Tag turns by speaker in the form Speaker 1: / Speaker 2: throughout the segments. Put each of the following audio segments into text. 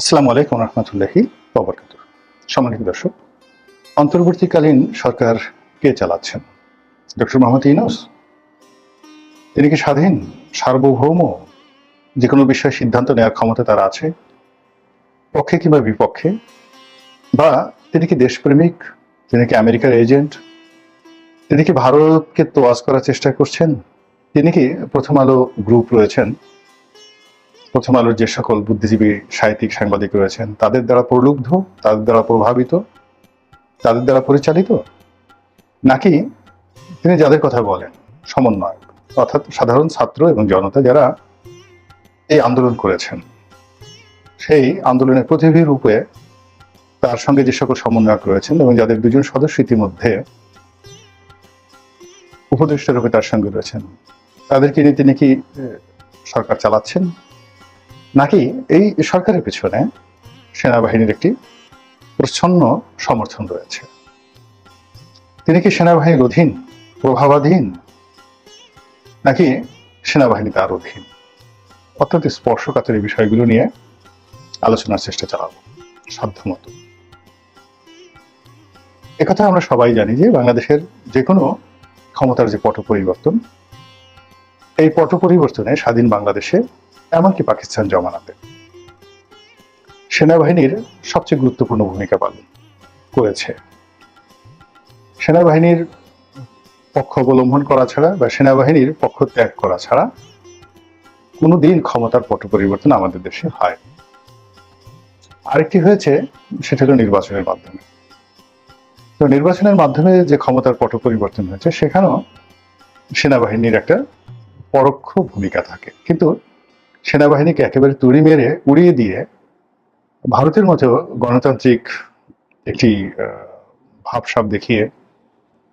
Speaker 1: আসসালামু আলাইকুম রহমতুল্লাহি ববরকাত সম্মানিত দর্শক, অন্তর্বর্তীকালীন সরকার কে চালাচ্ছেন? ডক্টর মোহাম্মদ ইউনুস? তিনি কি স্বাধীন, সার্বভৌম যে কোনো বিষয়ে সিদ্ধান্ত নেওয়ার ক্ষমতা তার আছে? পক্ষে কিংবা বিপক্ষে? বা তিনি কি দেশপ্রেমিক, তিনি কি আমেরিকার এজেন্ট? তিনি কি ভারতকে তোয়াজ করার চেষ্টা করছেন? তিনি কি প্রথম আলো গ্রুপ রয়েছেন? প্রথম আলোর যে সকল বুদ্ধিজীবী সাহিত্যিক সাংবাদিক রয়েছেন, তাদের দ্বারা প্রলুব্ধ, তাদের দ্বারা প্রভাবিত, তাদের দ্বারা পরিচালিত? নাকি তিনি যাদের কথা বলেন, সমন্বয়ক, অর্থাৎ সাধারণ ছাত্র এবং জনতা যারা এই আন্দোলন করেছেন? সেই আন্দোলনের প্রতিভী রূপে তার সঙ্গে যে সকল সমন্বয়ক রয়েছেন এবং যাদের দুজন সদস্য ইতিমধ্যে উপদেষ্টা রূপে তার সঙ্গে রয়েছেন, তাদেরকে নিয়ে তিনি কি সরকার চালাচ্ছেন? নাকি এই সরকারের পিছনে সেনাবাহিনীর একটি প্রচ্ছন্ন সমর্থন রয়েছে? তিনি কি সেনাবাহিনীর অধীন, প্রভাবাধীন, নাকি সেনাবাহিনী তার অধীন? অত্যন্ত স্পর্শকাতর এই বিষয়গুলো নিয়ে আলোচনার চেষ্টা চালাব, সাধ্যমতো। একথা আমরা সবাই জানি যে বাংলাদেশের যে কোনো ক্ষমতার যে পট পরিবর্তন এই পট পরিবর্তনে স্বাধীন বাংলাদেশে এমনকি পাকিস্তান জমানাতে। সেনাবাহিনীর সবচেয়ে গুরুত্বপূর্ণ ভূমিকা পালন করেছে। সেনাবাহিনীর পক্ষ অবলম্বন করা ছাড়া বা সেনাবাহিনীর পক্ষ ত্যাগ করা ছাড়া কোনোদিন ক্ষমতার পট পরিবর্তন আমাদের দেশে হয় আরেকটি হয়েছে, সেটা হলো নির্বাচনের মাধ্যমে। তো নির্বাচনের মাধ্যমে যে ক্ষমতার পট পরিবর্তন হয়েছে, সেখানেও সেনাবাহিনীর একটা পরোক্ষ ভূমিকা থাকে। কিন্তু সেনাবাহিনীকে একেবারে তুড়ি মেরে উড়িয়ে দিয়ে ভারতের মতো গণতান্ত্রিক একটি ভাবসাব দেখিয়ে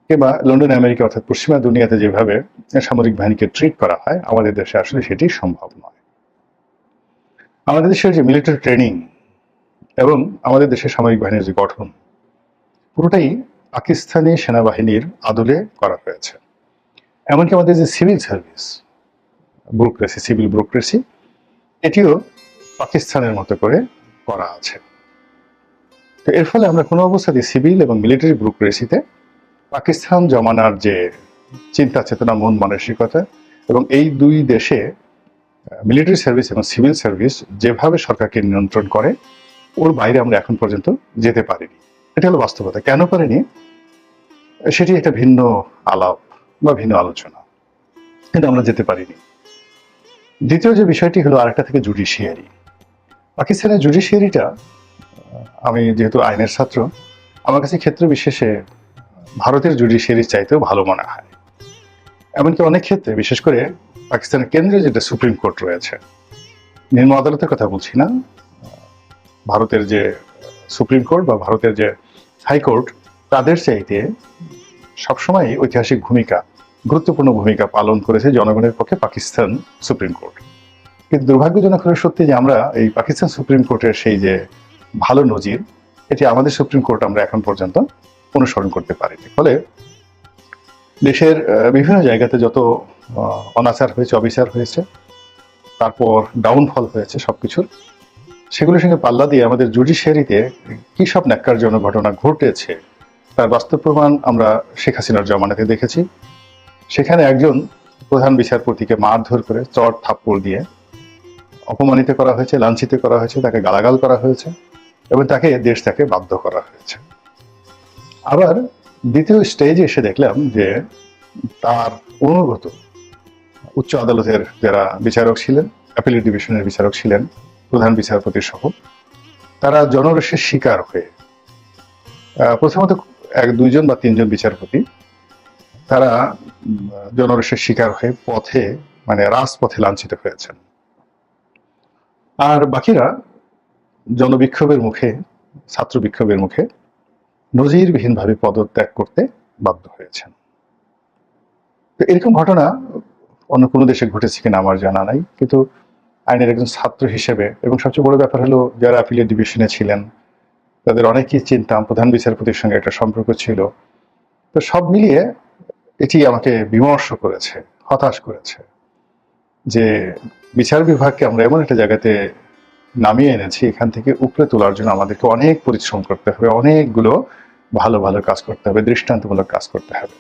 Speaker 1: কিংবা লন্ডন, আমেরিকা অর্থাৎ পশ্চিমা দুনিয়াতে যেভাবে সামরিক বাহিনীকে ট্রিট করা হয়, আমাদের দেশে আসলে সেটি সম্ভব নয়। আমাদের দেশের যে মিলিটারি ট্রেনিং এবং আমাদের দেশের সামরিক বাহিনীর যে গঠন, পুরোটাই পাকিস্তানি সেনাবাহিনীর আদলে করা হয়েছে। এমনকি আমাদের যে civil service bureaucracy civil bureaucracy এটিও পাকিস্তানের মতো করে করা আছে। তো এর ফলে আমরা কোনো অবস্থাতে সিভিল এবং মিলিটারি ব্যুরোক্রেসিতে পাকিস্তান জমানার যে চিন্তা চেতনা, মন মানসিকতা এবং এই দুই দেশে মিলিটারি সার্ভিস এবং সিভিল সার্ভিস যেভাবে সরকারকে নিয়ন্ত্রণ করে, ওর বাইরে আমরা এখন পর্যন্ত যেতে পারিনি। এটা হলো বাস্তবতা। কেন পারিনি? সেটি একটা ভিন্ন আলাপ বা ভিন্ন আলোচনা। কিন্তু আমরা যেতে পারিনি। দ্বিতীয় যে বিষয়টি হলো আরেকটা থেকে জুডিশিয়ারি পাকিস্তানের জুডিশিয়ারিটা আমি যেহেতু আইনের ছাত্র, আমার কাছে ক্ষেত্র বিশেষে ভারতের জুডিশিয়ারির চাইতেও ভালো মনে হয়। এমনকি অনেক ক্ষেত্রে, বিশেষ করে পাকিস্তানের কেন্দ্রে যেটা সুপ্রিম কোর্ট রয়েছে, নিম্ন আদালতের কথা বলছি না, ভারতের যে সুপ্রিম কোর্ট বা ভারতের যে হাইকোর্ট, তাদের চাইতে সবসময় ঐতিহাসিক ভূমিকা গুরুত্বপূর্ণ ভূমিকা পালন করেছে জনগণের পক্ষে পাকিস্তান সুপ্রিম কোর্ট। কিন্তু দুর্ভাগ্যজনক হলো সত্যি যে আমরা এই পাকিস্তান সুপ্রিম কোর্টের সেই যে ভালো নজির, এটি আমাদের সুপ্রিম কোর্ট আমরা এখন পর্যন্ত অনুসরণ করতে পারিনি। ফলে দেশের বিভিন্ন জায়গাতে যত অনাচার হয়েছে, অবিচার হয়েছে, তারপর ডাউনফল হয়েছে সবকিছুর, সেগুলোর সঙ্গে পাল্লা দিয়ে আমাদের জুডিশিয়ারিতে কী সব ন্যাক্কারজনক ঘটনা ঘটেছে, তার বাস্তব প্রমাণ আমরা শেখ হাসিনার জমানাতে দেখেছি। সেখানে একজন প্রধান বিচারপতিকে মারধর করে চট থাপ্পড় দিয়ে অপমানিত করা হয়েছে, লাঞ্ছিত করা হয়েছে, তাকে গালাগাল করা হয়েছে এবং তাকে দেশ থেকে বাধ্য করা হয়েছে। আবার দ্বিতীয় স্টেজে এসে দেখলাম যে তার অনুগত উচ্চ আদালতের যারা বিচারক ছিলেন অ্যাপিলেট ডিভিশনের বিচারক ছিলেন, প্রধান বিচারপতি সহ, তারা জনরসের শিকার হয়ে প্রথমত এক দুইজন বা তিনজন বিচারপতি তারা জনরসের শিকার হয়ে পথে মানে রাজপথে লাঞ্ছিত হয়েছেন। আর বাকিরা জনবিক্ষোভের মুখে ছাত্র বিক্ষোভের মুখে নজিরবিহীনভাবে পদত্যাগ করতে বাধ্য হয়েছেন। তো এরকম ঘটনা অন্য কোনো দেশে ঘটেছে কিনা আমার জানা নাই, কিন্তু আইনের একজন ছাত্র হিসেবে, এবং সবচেয়ে বড় ব্যাপার হলো যারা অ্যাপিলেট ডিভিশনে ছিলেন, তাদের অনেকেই চিনতাম প্রধান বিচারপতির সঙ্গে একটা সম্পর্ক ছিল। তো সব মিলিয়ে এটি আমাকে বিমর্ষ করেছে, হতাশ করেছে যে বিচার বিভাগকে আমরা এমন একটা জায়গাতে নামিয়ে এনেছি, এখান থেকে উপরে তোলার জন্য আমাদেরকে অনেক পরিশ্রম করতে হবে, অনেকগুলো ভালো ভালো কাজ করতে হবে, দৃষ্টান্তমূলক কাজ করতে হবে।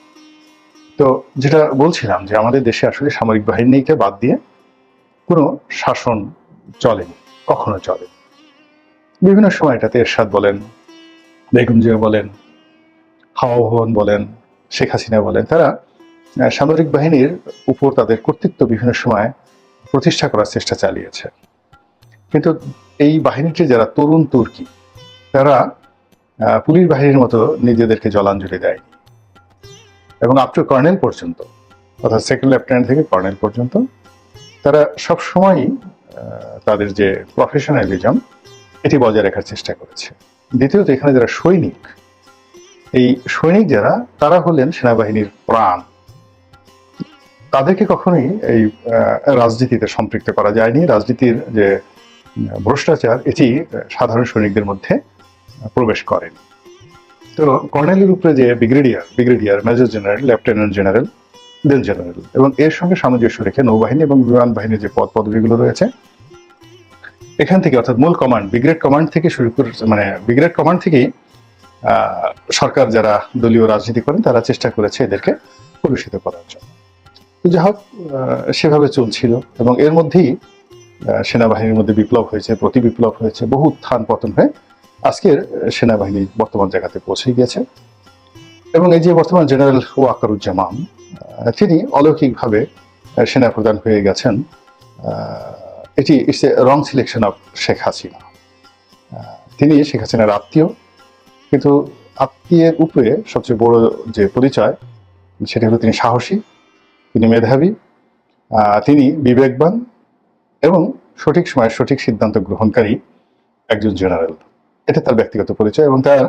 Speaker 1: তো যেটা বলছিলাম যে আমাদের দেশে আসলে সামরিক বাহিনীকে বাদ দিয়ে কোনো শাসন চলেনি, কখনো চলে বিভিন্ন সময় এটাতে এরশাদ বলেন, বেগম বলেন, হাওয়া ভবন বলেন শেখ হাসিনা বলেন, তারা সামরিক বাহিনীর উপর তাদের কর্তৃত্ব বিভিন্ন সময় প্রতিষ্ঠা করার চেষ্টা চালিয়েছে। কিন্তু এই বাহিনীটি যারা তরুণ তুর্কি, তারা পুলিশ বাহিনীর মতো নিজেদেরকে জলাঞ্জলি দেয় এবং আপ টু কর্নেল পর্যন্ত, অর্থাৎ সেকেন্ড লেফটেন্যান্ট থেকে কর্নেল পর্যন্ত, তারা সব সময়ই তাদের যে প্রফেশনালিজম এটি বজায় রাখার চেষ্টা করেছে। দ্বিতীয়ত, এখানে যারা সৈনিক এই সৈনিক যারা, তারা হলেন সেনাবাহিনীর প্রাণ। তাদেরকে কখনোই এই রাজনীতিতে সম্পৃক্ত করা যায়নি। রাজনীতির যে ভ্রষ্টাচার, এটি সাধারণ সৈনিকদের মধ্যে প্রবেশ করেনি। তো কর্নেলের উপরে যে brigadier brigadier, major general, lieutenant general, then general, এবং এর সঙ্গে সামঞ্জস্য রেখে নৌবাহিনী এবং বিমান বাহিনীর যে পদ পদবিগুলো রয়েছে, এখান থেকে অর্থাৎ মূল কমান্ড, ব্রিগেড কমান্ড থেকে শুরু করে মানে ব্রিগেড কমান্ড থেকেই সরকার যারা দলীয় রাজনীতি করেন তারা চেষ্টা করেছে এদেরকে কলুষিত করার জন্য। যাই হোক সেভাবে চলছিল এবং এর মধ্যেই সেনাবাহিনীর মধ্যে বিপ্লব হয়েছে, প্রতি বিপ্লব হয়েছে, বহু উত্থান পতন হয়ে আজকের সেনাবাহিনী বর্তমান জায়গাতে পৌঁছে গিয়েছে। এবং এই যে বর্তমান জেনারেল ওয়াকারুজ্জামান তিনি অলৌকিকভাবে সেনাপ্রধান হয়ে গেছেন এটি it's a wrong selection of Sheikh Hasina তিনি শেখ হাসিনার আত্মীয় কিন্তু আত্মীয়ের উপরে সবচেয়ে বড় যে পরিচয়, সেটি হলো তিনি সাহসী, তিনি মেধাবী তিনি বিবেকবান এবং সঠিক সময়ে সঠিক সিদ্ধান্ত গ্রহণকারী একজন জেনারেল। এটা তার ব্যক্তিগত পরিচয় এবং তার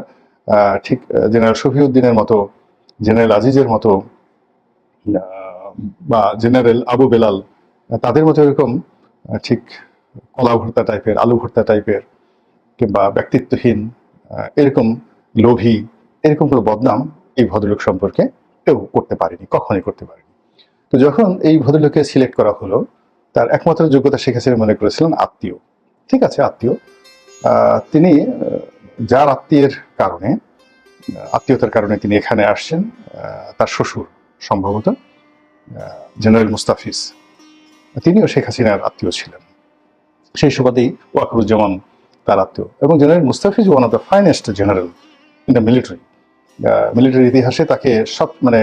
Speaker 1: ঠিক জেনারেল শফিউদ্দিনের মতো, জেনারেল আজিজের মতো বা জেনারেল আবু বেলাল, তাদের মতো এরকম ঠিক কলা ভর্তা টাইপের আলু ভর্তা টাইপের কিংবা ব্যক্তিত্বহীন এরকম লোভী, এরকম কোনো বদনাম এই ভদ্রলোক সম্পর্কে কেউ করতে পারেনি, কখনোই করতে পারেনি। তো যখন এই ভদ্রলোককে সিলেক্ট করা হলো, তার একমাত্র যোগ্যতা শেখ হাসিনা মনে করেছিলেন আত্মীয়। ঠিক আছে, আত্মীয়। তিনি যার আত্মীয়ের কারণে, আত্মীয়তার কারণে তিনি এখানে আসছেন তার শ্বশুর সম্ভবত জেনারেল মুস্তাফিজ। তিনিও শেখ হাসিনার আত্মীয় ছিলেন। সেই সুবাদেই ওয়াকরুজ্জামান তার আত্মীয় এবং general Mustafiz one of the finest general in the military military ইতিহাসে তাকে সব মানে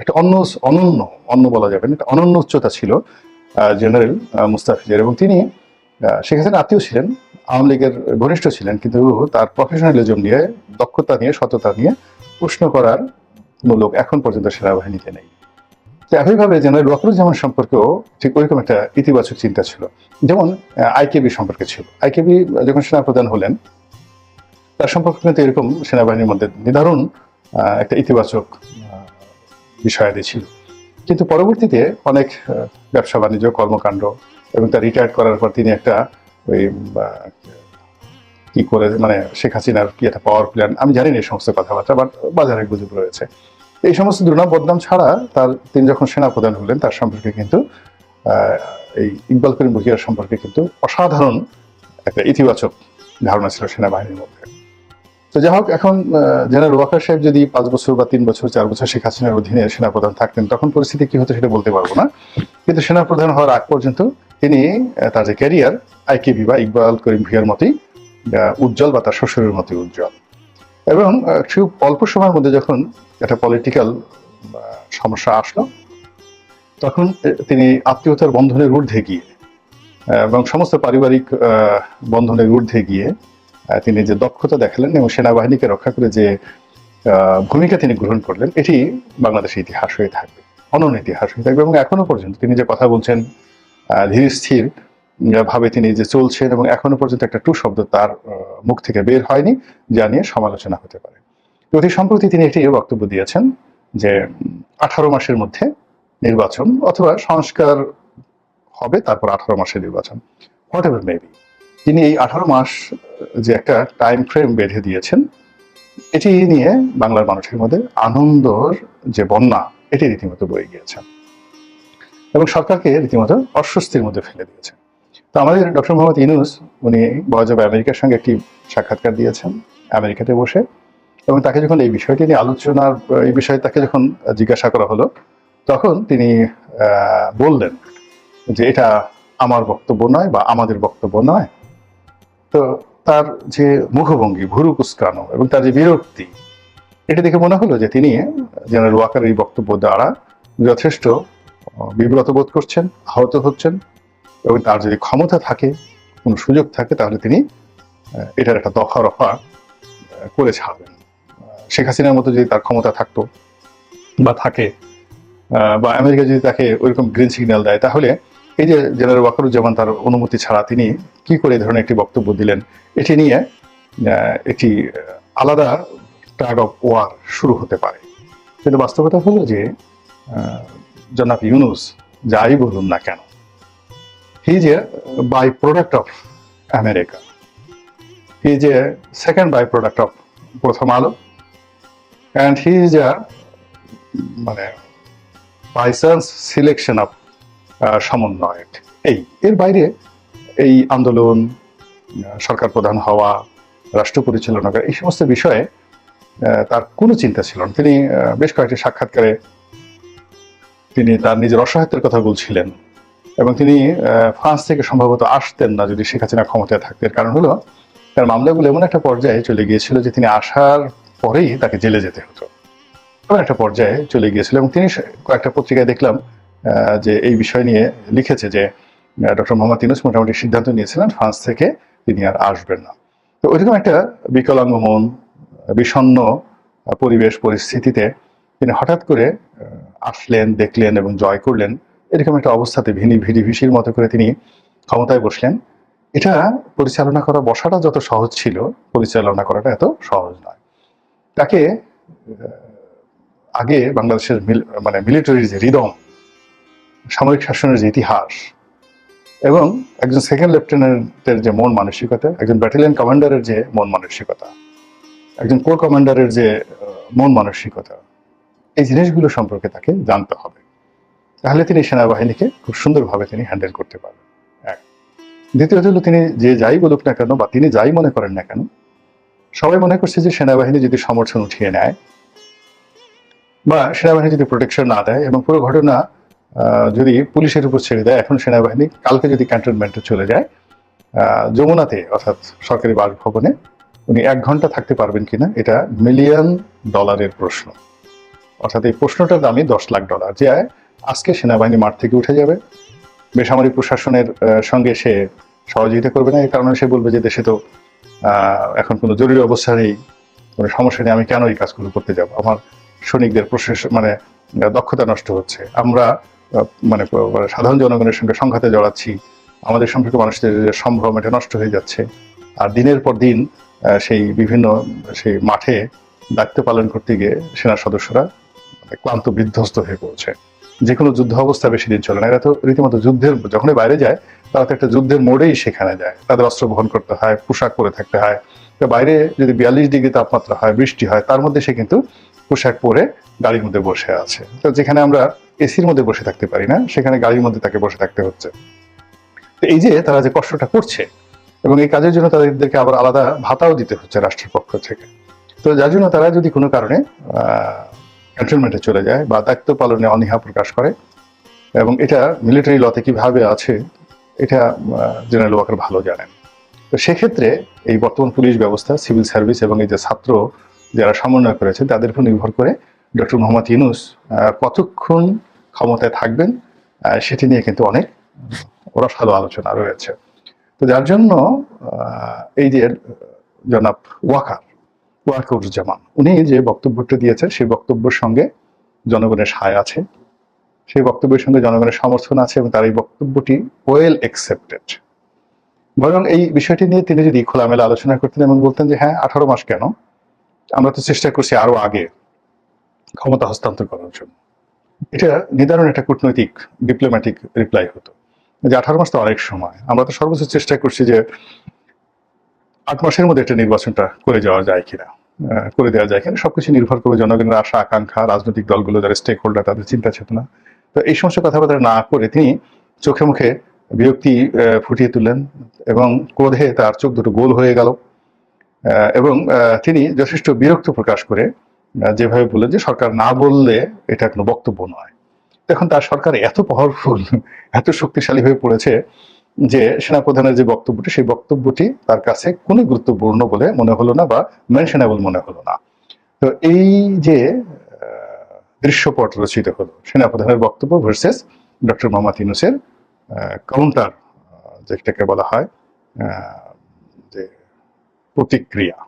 Speaker 1: একটা অন্য, অনন্য, অন্য বলা যাবে না, একটা অনন্য উচ্চতা ছিল জেনারেল মুস্তাফিজের। এবং তিনি হাসিনার আত্মীয় ছিলেন, আওয়ামী লীগের ঘনিষ্ঠ ছিলেন, কিন্তু তার প্রফেশনালিজম নিয়ে, দক্ষতা নিয়ে, সততা নিয়ে প্রশ্ন করার কোনো লোক এখন পর্যন্ত সেনাবাহিনীতে নেই। তো একইভাবে জেনারেল ওয়াকরুজ্জামান সম্পর্কেও ঠিক ওইরকম একটা ইতিবাচক চিন্তা ছিল। যেমন আইকেবি সম্পর্কে ছিল। আইকেবি যখন সেনাপ্রধান হলেন তার সম্পর্কে কিন্তু এরকম সেনাবাহিনীর মধ্যে আহ, একটা ইতিবাচক বিষয়াদি ছিল কিন্তু পরবর্তীতে অনেক ব্যবসা বাণিজ্য কর্মকাণ্ড এবং তার রিটায়ার করার পর তিনি একটা ওই কি করে মানে শেখ হাসিনার কি একটা পাওয়ার প্ল্যান আমি জানি না এই সমস্ত কথাবার্তা বাট বাজারে গুজব রয়েছে। এই সমস্ত দুর্নাম বদনাম ছাড়া তার তিনি যখন সেনাপ্রধান হলেন তার সম্পর্কে কিন্তু এই ইকবাল করিম বহিয়ার সম্পর্কে কিন্তু অসাধারণ একটা ইতিবাচক ধারণা ছিল সেনাবাহিনীর মধ্যে। তো যাই হোক, এখন জেনারেল ওয়াকার সাহেব যদি পাঁচ বছর বা তিন বছর, চার বছর শেখ হাসিনার অধীনে সেনাপ্রধান থাকতেন, তখন পরিস্থিতি কি হতো সেটা বলতে পারব না। কিন্তু সেনাপ্রধান হওয়ার আগ পর্যন্ত তিনি তার যে ক্যারিয়ার, আইকেবি বা ইকবাল করিম ভুইয়ার মতোই উজ্জ্বল বা তার শ্বশুরের মতোই উজ্জ্বল। এবং খুব অল্প সময়ের মধ্যে যখন একটা পলিটিক্যাল সমস্যা আসলো, তখন তিনি আত্মীয়তার বন্ধনের ঊর্ধ্বে গিয়ে এবং সমস্ত পারিবারিক বন্ধনের ঊর্ধ্বে গিয়ে তিনি যে দক্ষতা দেখালেন এবং সেনাবাহিনীকে রক্ষা করে যে ভূমিকা তিনি গ্রহণ করলেন, এটি বাংলাদেশের ইতিহাস হয়ে থাকবে, অনন্য ইতিহাস হয়ে থাকবে এবং এখনও পর্যন্ত তিনি যে কথা বলছেন ধীর স্থির ভাবে তিনি যে চলছেন এবং এখনও পর্যন্ত একটা টু শব্দ তার মুখ থেকে বের হয়নি, যা নিয়ে সমালোচনা হতে পারে। অতি সম্প্রতি তিনি একটি বক্তব্য দিয়েছেন যে আঠারো মাসের মধ্যে নির্বাচন অথবা সংস্কার হবে, তারপর আঠারো মাসের নির্বাচন, হোয়াট এভার মেবি তিনি এই আঠারো মাস যে একটা টাইম ফ্রেম বেঁধে দিয়েছেন, এটি নিয়ে বাংলার মানুষের মধ্যে আনন্দর যে বন্যা, এটি রীতিমতো বয়ে গিয়েছে। এবং সরকারকে রীতিমতো অস্বস্তির মধ্যে ফেলে দিয়েছে। তো আমাদের ডক্টর মোহাম্মদ ইউনুস, উনি অফ আমেরিকার সঙ্গে একটি সাক্ষাৎকার দিয়েছেন আমেরিকাতে বসে। এবং তাকে যখন এই বিষয়টি নিয়ে আলোচনার, এই বিষয়ে তাকে যখন জিজ্ঞাসা করা হলো, তখন তিনি বললেন যে এটা আমার বক্তব্য নয় বা আমাদের বক্তব্য নয়। তো তার যে মুখভঙ্গি, ভুরু কুস্কানো এবং তার যে বিরক্তি, এটা দেখে মনে হলো যে তিনি জেনারেল ওয়াকার এই বক্তব্য দ্বারা যথেষ্ট বিব্রত বোধ করছেন, আহত হচ্ছেন এবং তার যদি ক্ষমতা থাকে, কোনো সুযোগ থাকে, তাহলে তিনি এটার একটা দফা রফা করে ছাড়বেন। শেখ হাসিনার মতো যদি তার ক্ষমতা থাকতো বা থাকে বা আমেরিকা যদি তাকে ওইরকম গ্রিন সিগন্যাল দেয়, তাহলে এই যে জেনারেল ওয়াকারুজ্জামান তার অনুমতি ছাড়া তিনি কি করে এই ধরনের একটি বক্তব্য দিলেন, এটি নিয়ে একটি আলাদা টাগ অফ ওয়ার শুরু হতে পারে। কিন্তু বাস্তবতা হলো যে জনাব ইউনুস যাই বলুন না কেন he is a by product of America he is a second by product of Prothom Alo. And he is এ মানে বাই চান্স সিলেকশন অফ সমন্বয়ক এই, এর বাইরে এই আন্দোলন সরকার প্রধান হওয়া, রাষ্ট্র পরিচালনা করা, এই সমস্ত বিষয়ে তার কোনো চিন্তা ছিল না। তিনি বেশ কয়েকটি সাক্ষাৎকারে তিনি তার নিজের অসহায়তার কথা বলছিলেন এবং তিনি ফ্রান্স থেকে সম্ভবত আসতেন না যদি শেখ হাসিনা ক্ষমতায় থাকতেন। কারণ হলো, তার মামলাগুলো এমন একটা পর্যায়ে চলে গিয়েছিল যে তিনি আসার পরেই তাকে জেলে যেতে হতো। এমন একটা পর্যায়ে চলে গিয়েছিল এবং তিনি কয়েকটা পত্রিকায় দেখলাম যে এই বিষয় নিয়ে লিখেছে যে ডক্টর মোহাম্মদ ইউনুস মোটামুটি সিদ্ধান্ত নিয়েছিলেন ফ্রান্স থেকে তিনি আর আসবেন না। তো ওইরকম একটা বিকলাঙ্গ মন বিষণ্ণ আহ, পরিবেশ পরিস্থিতিতে তিনি হঠাৎ করে আসলেন দেখলেন এবং জয় করলেন এরকম একটা অবস্থাতে ভিনি ভিডি ভিসির মতো করে তিনি ক্ষমতায় বসলেন। এটা পরিচালনা করা বসাটা যত সহজ ছিল পরিচালনা করাটা এত সহজ নয়। তাকে আগে বাংলাদেশের মানে মিলিটারির যে রিদম সামরিক শাসনের যে ইতিহাস এবং একজন সেকেন্ড লেফটেন্যান্টের যে মন মানসিকতা, একজন ব্যাটালিয়ন কমান্ডারের যে মন মানসিকতা, একজন কোর কমান্ডারের যে মন মানসিকতা, এই জিনিসগুলো সম্পর্কে তাকে জানতে হবে। তাহলে তিনি সেনাবাহিনীকে খুব সুন্দরভাবে তিনি হ্যান্ডেল করতে পারবেন। এক। দ্বিতীয়ত হলো তিনি যে যাই বলুক না কেন বা তিনি যাই মনে করেন না কেন, সবাই মনে করছে যে সেনাবাহিনী যদি সমর্থন উঠিয়ে নেয় বা সেনাবাহিনী যদি প্রোটেকশন না দেয় এবং পুরো ঘটনা যদি পুলিশের উপর ছেড়ে দেয়, এখন সেনাবাহিনী, কালকে যদি ক্যান্টনমেন্টে চলে যায় যমুনাতে, অর্থাৎ সরকারি বাসভবনে, উনি এক ঘণ্টা থাকতে পারবেন কিনা, এটা মিলিয়ন ডলারের প্রশ্ন। অর্থাৎ এই প্রশ্নটার দামই দশ লাখ ডলার যে আজকে সেনাবাহিনী মাঠ থেকে উঠে যাবে, বেসামরিক প্রশাসনের সঙ্গে সে সহযোগিতা করবে না এই কারণে সে বলবে যে দেশে তো এখন কোনো জরুরি অবস্থা নেই, কোনো সমস্যা নেই, আমি কেন এই কাজগুলো করতে যাব? আমার সৈনিকদের প্রশাস মানে দক্ষতা নষ্ট হচ্ছে। আমরা মানে মানে সাধারণ জনগণের সঙ্গে সংঘাতে জড়াচ্ছি। আমাদের সম্পর্কে মানুষদের সম্ভ্রম, এটা নষ্ট হয়ে যাচ্ছে। আর দিনের পর দিন সেই বিভিন্ন, সেই মাঠে দায়িত্ব পালন করতে গিয়ে সেনা সদস্যরা মানে ক্লান্ত, বিধ্বস্ত হয়ে পড়ছে। যে কোনো যুদ্ধ অবস্থা বেশি দিন চলে না। এরা তো রীতিমতো যুদ্ধের, যখনই বাইরে যায়, তারা তো একটা যুদ্ধের মোড়েই সেখানে যায়। তাদের অস্ত্র বহন করতে হয়, পোশাক পরে থাকতে হয়। বাইরে যদি বিয়াল্লিশ ডিগ্রি তাপমাত্রা হয়, বৃষ্টি হয়, তার মধ্যে সে কিন্তু পোশাক পরে গাড়ির মধ্যে বসে আছে। তো যেখানে আমরা এসির মধ্যে বসে থাকতে পারি না, সেখানে গাড়ির মধ্যে তাকে বসে থাকতে হচ্ছে। তো এই যে তারা যে কষ্টটা করছে এবং এই কাজের জন্য তাদেরকে আবার আলাদা ভাতাও দিতে হচ্ছে রাষ্ট্রের পক্ষ থেকে। তো যার জন্য তারা যদি কোনো কারণে ক্যান্টনমেন্টে চলে যায় বা দায়িত্ব পালনে অনীহা প্রকাশ করে এবং এটা মিলিটারি লতে কীভাবে আছে, এটা জেনারেল ওয়াকার ভালো জানেন। তো সেক্ষেত্রে এই বর্তমান পুলিশ ব্যবস্থা সিভিল সার্ভিস এবং এই যে ছাত্র যারা সমন্বয় করেছে, তাদের উপর নির্ভর করে ডক্টর মোহাম্মদ ইউনুস কতক্ষণ ক্ষমতায় থাকবেন সেটি নিয়ে কিন্তু অনেক রসালো আলোচনা রয়েছে। তো যার জন্য এই যে, জনাব ওয়াকার, ওয়াকারুজ্জামান, উনি যে বক্তব্যটা দিয়েছেন, সেই বক্তব্যের সঙ্গে জনগণের সায় আছে। সেই বক্তব্যের সঙ্গে জনগণের সমর্থন আছে এবং তার এই বক্তব্যটি ওয়েল অ্যাকসেপ্টেড বরং এই বিষয়টি নিয়ে তিনি যদি খোলামেলা আলোচনা করতেন এবং বলতেন যে হ্যাঁ আঠারো মাস কেন? আমরা তো চেষ্টা করছি আরও আগে ক্ষমতা হস্তান্তর করার জন্য। এটা নির্ধারণ একটা কূটনৈতিক ডিপ্লোম্যাটিক রিপ্লাই হতো। যে আঠারো মাস তো অনেক সময়। আমরা তো সর্বোচ্চ চেষ্টা করছি যে আট মাসের মধ্যে একটা নির্বাচনটা করে যাওয়া যায় কিনা। করে দেওয়া যায় কিনা। সবকিছু নির্ভর করবে জনগণের আশা, আকাঙ্ক্ষা, রাজনৈতিক দলগুলো, যারা স্টেক হোল্ডার তাদের চিন্তা চেতনা। তো এই সমস্ত কথাবার্তা না করে তিনি চোখে মুখে বিরক্তি ফুটিয়ে তুললেন এবং ক্রোধে তার চোখ দুটো গোল হয়ে গেল। এবং তিনি যথেষ্ট বিরক্ত প্রকাশ করে যেভাবে বললেন যে সরকার না বললে এটা কোনো বক্তব্য নয়। এখন তার সরকার এত পাওয়ারফুল এত শক্তিশালী হয়ে পড়েছে যে সেনাপ্রধানের যে বক্তব্যটি, সেই বক্তব্যটি তার কাছে কোনো গুরুত্বপূর্ণ বলে মনে হলো না বা মেনশনেবল মনে হলো না। তো এই যে দৃশ্যপট রচিত হলো সেনাপ্রধানের বক্তব্য ভার্সেস ডক্টর মোহাম্মদ ইউনুসের কাউন্টার যেটাকে বলা হয় যে প্রতিক্রিয়া।